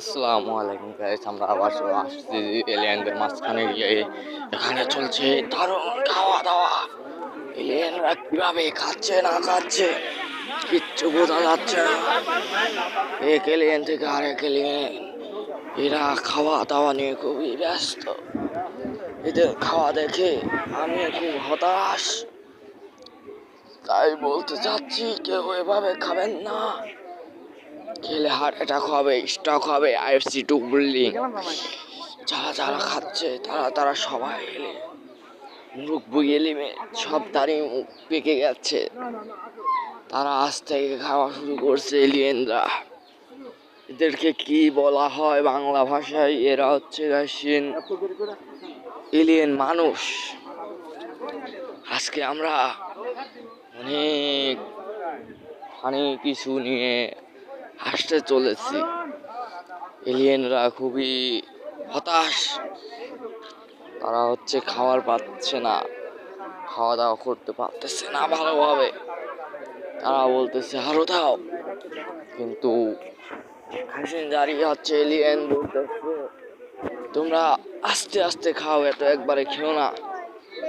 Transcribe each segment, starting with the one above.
আসসালামু আলাইকুম গাইস আমরা আবার আসছি এলিয়েনদের মাঝখানে গিয়ে। এখানে চলছে দারুণ খাওয়া দাওয়া এলিয়েনরা কীভাবে খাচ্ছে, না খাচ্ছে, কিচ্ছু বোঝা যাচ্ছে না। এক এলিয়েন থেকে আরেক এলিয়েন, এরা খাওয়া দাওয়া নিয়ে খুবই ব্যস্ত। এদের খাওয়া দেখে আমি খুব হতাশ। তাই বলতে চাচ্ছি, কেউ এভাবে খাবেন না। খেলে হার্ট অ্যাটাক হবে, স্ট্রোক হবে, আইএফসি টু বিল্ডিং যারা যারা খাচ্ছে, তারা তারা সবাই এলে মুখ বুঝিয়ে সব তারই মুখ পেকে গেছে। তারা আজ থেকে খাওয়া শুরু করছে এলিয়েনরা। এদেরকে কি বলা হয় বাংলা ভাষায়? এরা হচ্ছে গাছিন এলিয়েন মানুষ। আজকে আমরা অনেক অনেক কিছু নিয়ে হাসতে চলেছি। এলিয়েনরা খুবই হতাশ। তারা হচ্ছে খাবার পাচ্ছে না খাওয়া দাওয়া করতে পারতেছে না ভালোভাবে। তারা বলতেছে আরও দাও। কিন্তু দাঁড়িয়ে হচ্ছে, এলিয়েন বলতেছে, তোমরা আস্তে আস্তে খাও, এত একবারে খেও না।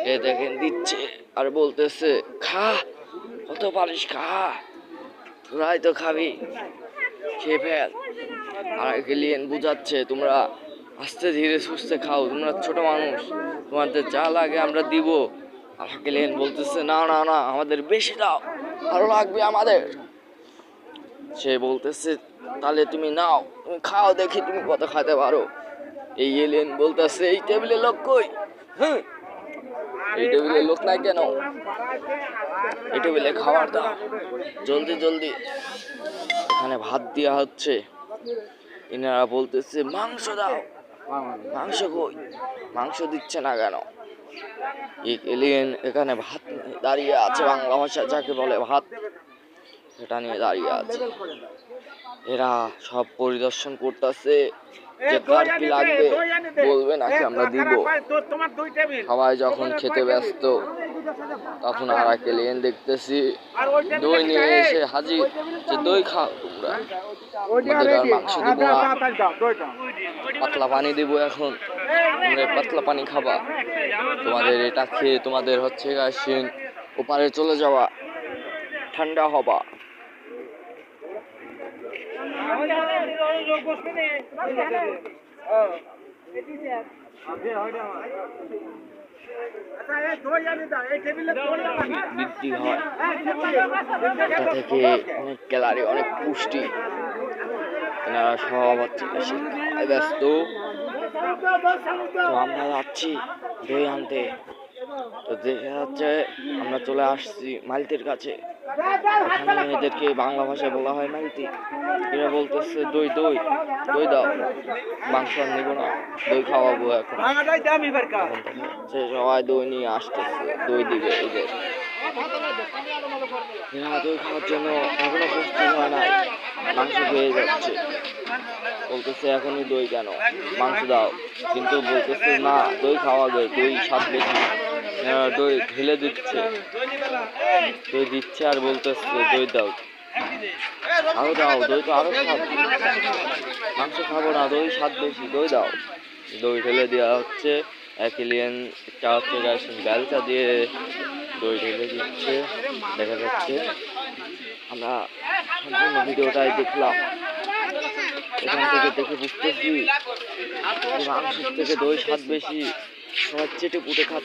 এ দেখেন, দিচ্ছে আর বলতেছে, খা, কত পারিস খা, তোরাই তো খাবি। খেয়ে ফেল আর এলিয়েন বুঝাচ্ছে, তোমরা আস্তে ধীরে সুস্থে খাও, তোমরা ছোট মানুষ, তোমাদের যা লাগে আমরা দিব। আর এলিয়েন বলতেছে, না না না, আমাদের বেশি দাও আরও লাগবে আমাদের। সে বলতেছে, তাহলে তুমি নাও, তুমি খাও, দেখি তুমি কত খেতে পারো। এই এলিয়েন বলতেছে, এই টেবিলে লোক কই? হ্যাঁ এই টেবিলে লোক নাই কেন? এই টেবিলে খাবার দাও। জলদি জলদি। এখানে ভাত দেওয়া হচ্ছে। এনারা বলতেছে মাংস দাও। মাংস কই? মাংস দিচ্ছে না কেন? এই এলিয়েন এখানে ভাত দাঁড়িয়ে আছে বাংলা ভাষা যাকে বলে ভাত। এটা নিয়ে দাঁড়িয়ে আছে। এরা সব পরিদর্শন করতেছে। যে কার কি লাগবে বলবে নাকি আমরা দিব? সবাই যখন খেতে ব্যস্ত তখন আর এক এলিয়েন দেখতেছি দই নিয়ে এসে হাজির যে দই খাও তোমরা। আমাদের আর মাংস দিব না। পাতলা পানি দিব এখন। তোমরা পাতলা পানি খাবা। তোমাদের এটা খেয়ে তোমাদের হচ্ছে গাছিন ওপারে চলে যাওয়া। ঠান্ডা হবা। হয় অনেক ক্যালারি অনেক পুষ্টি। সব হচ্ছে ব্যস্ত তো আমরা যাচ্ছি দই আনতে। তো দেখে যাচ্ছে আমরা চলে আসছি মালতির কাছে। এদেরকে বাংলা ভাষায় বলা হয় মালতি এরা বলতেছে, দই দই দই দাও। মাংস আর নেব না। দই খাওয়াবো এখন। যাচ্ছে সবাই দই নিয়ে আসতেছে, দই দিবে এদের। দই খাওয়ার জন্য এখনও প্রস্তুত হয় নাই। মাংস হয়ে যাচ্ছে। বলতেছে, এখনই দই কেন? মাংস দাও। কিন্তু বলতেছে, না, দই খাওয়া যায়, দই স্বাদ বেশি। দই ঢেলে দিচ্ছে। দই দিচ্ছে আর বলতেছে, দই দাও। আরও দাও, দই তো আরও স্বাদ। মাংস খাব না, দই স্বাদ বেশি, দই দাও। দই ঢেলে দেওয়া হচ্ছে। এলিয়েন একটা হচ্ছে বেলচা দিয়ে দই ঢেলে দিচ্ছে। দেখা যাচ্ছে আমরা সম্পূর্ণ ভিডিওটাই দেখলাম। এখান থেকে দেখে বুঝতেছি মাংসের থেকে দই স্বাদ বেশি। সবাই চেটে পুটে খাচ্ছে।